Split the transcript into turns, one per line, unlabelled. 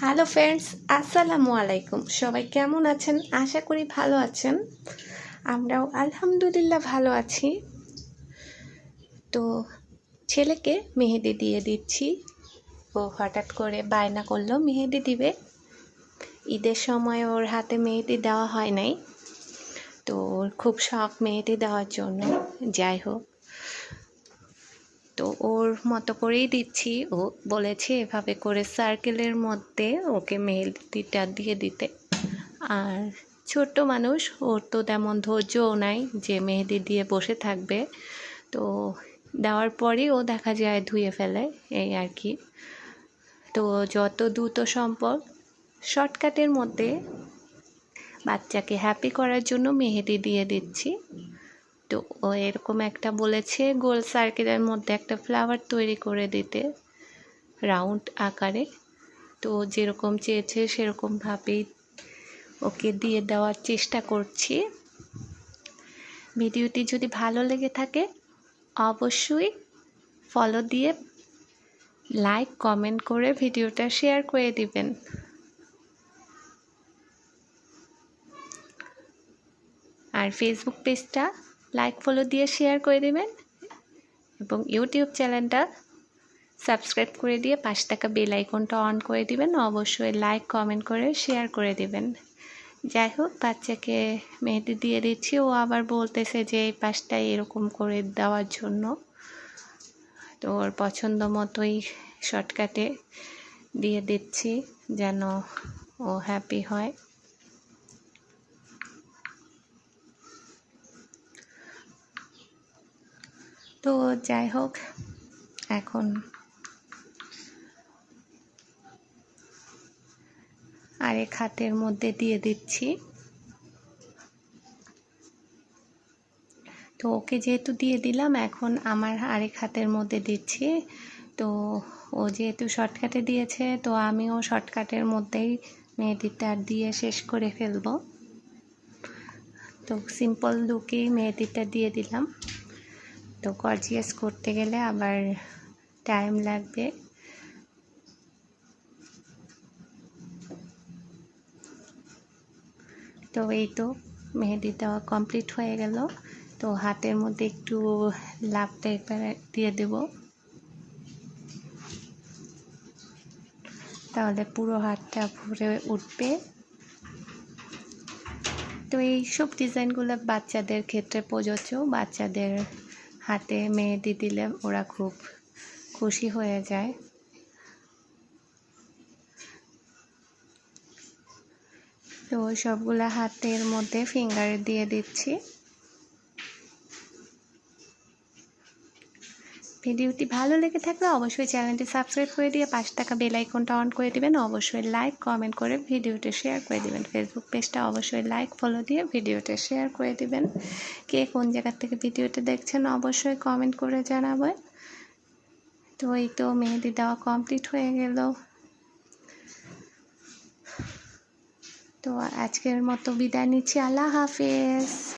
Hello friends আসসালামু আলাইকুম সবাই কেমন আছেন? আশা করি ভালো আছেন। আমরাও আলহামদুলিল্লাহ ভালো আছি। তো ছেলেকে মেহেদি দিয়ে দিচ্ছি। ও হঠাৎ করে বায়না করল, মেহেদি দিবে। ঈদের সময় ওর হাতে মেহেদি দেওয়া হয় নাই। তো ওর খুব শখ মেহেদি দেওয়ার জন্য। যাই হোক। তো ওর মতো করেই দিচ্ছি। ও বলেছে এভাবে করে সার্কেলের মধ্যে ওকে মেহেদিটা দিয়ে দিতে। আর ছোট্ট মানুষ, ওর তো তেমন ধৈর্যও নাই যে মেহেদি দিয়ে বসে থাকবে। তো দেওয়ার পরেই ও দেখা যায় ধুয়ে ফেলে, এই আর কি। তো যত দ্রুত সম্ভব শর্টকাটের মধ্যে বাচ্চাকে হ্যাপি করার জন্য মেহেদি দিয়ে দিচ্ছি। তো ও এরকম একটা বলেছে, গোল সার্কেলের মধ্যে একটা ফ্লাওয়ার তৈরি করে দিতে রাউন্ড আকারে। তো যেরকম চেয়েছে সেরকমভাবেই ওকে দিয়ে দেওয়ার চেষ্টা করছি। ভিডিওটি যদি ভালো লেগে থাকে, অবশ্যই ফলো দিয়ে লাইক কমেন্ট করে ভিডিওটা শেয়ার করে দিবেন। আর ফেসবুক পেজটা লাইক ফলো দিয়ে শেয়ার করে দেবেন। এবং ইউটিউব চ্যানেলটা সাবস্ক্রাইব করে দিয়ে পাশে থাকা বেল আইকনটা অন করে দিবেন। অবশ্যই লাইক কমেন্ট করে শেয়ার করে দিবেন। যাই হোক, বাচ্চাকে মেহেদি দিয়ে দিচ্ছি। ও আবার বলতেছে যে এই পাশটা এরকম করে দেওয়ার জন্য। তো ওর পছন্দ মতোই শর্টকাটে দিয়ে দিচ্ছি যেন ও হ্যাপি হয়। তো যাই হোক, এখন আরেক হাতের মধ্যে দিয়ে দিচ্ছি। তো ওকে যেহেতু দিয়ে দিলাম, এখন আমার আরেক হাতের মধ্যে দিচ্ছি। তো ও যেহেতু শর্টকাটে দিয়েছে, তো আমিও শর্টকাটের মধ্যেই মেহেদিটা দিয়ে শেষ করে ফেলব। তো সিম্পল লুকেই মেহেদিটা দিয়ে দিলাম। তো গর্জিয়াস করতে গেলে আবার টাইম লাগবে। তো এই তো মেহেদি দেওয়া কমপ্লিট হয়ে গেল। তো হাতের মধ্যে একটু লাভ টাইপের দিয়ে দেব। তাহলে পুরো হাতটা ভরে উঠবে। তো এই সব ডিজাইনগুলো বাচ্চাদের ক্ষেত্রে প্রযোজ্য। বাচ্চাদের হাতে মেহেদি দিলে ওরা খুব খুশি হয়ে যায়। তো সবগুলা হাতের মধ্যে ফিঙ্গার দিয়ে দিচ্ছি। ভিডিওটি ভালো লেগে থাকলে অবশ্যই চ্যানেলটি সাবস্ক্রাইব করে দিয়ে পাশে থাকা বেল আইকনটা অন করে দিবেন। অবশ্যই লাইক, কমেন্ট করে ভিডিওটি শেয়ার করে দিবেন। ফেসবুক পেজটা অবশ্যই লাইক, ফলো দিয়ে ভিডিওটা শেয়ার করে দিবেন। কে কোন জায়গার থেকে ভিডিওটা দেখছেন অবশ্যই কমেন্ট করে জানাবেন। তো এই তো মেহেদি দেওয়া কমপ্লিট হয়ে গেল। তো আজকের মতো বিদায় নিচ্ছি। আল্লাহ হাফেজ।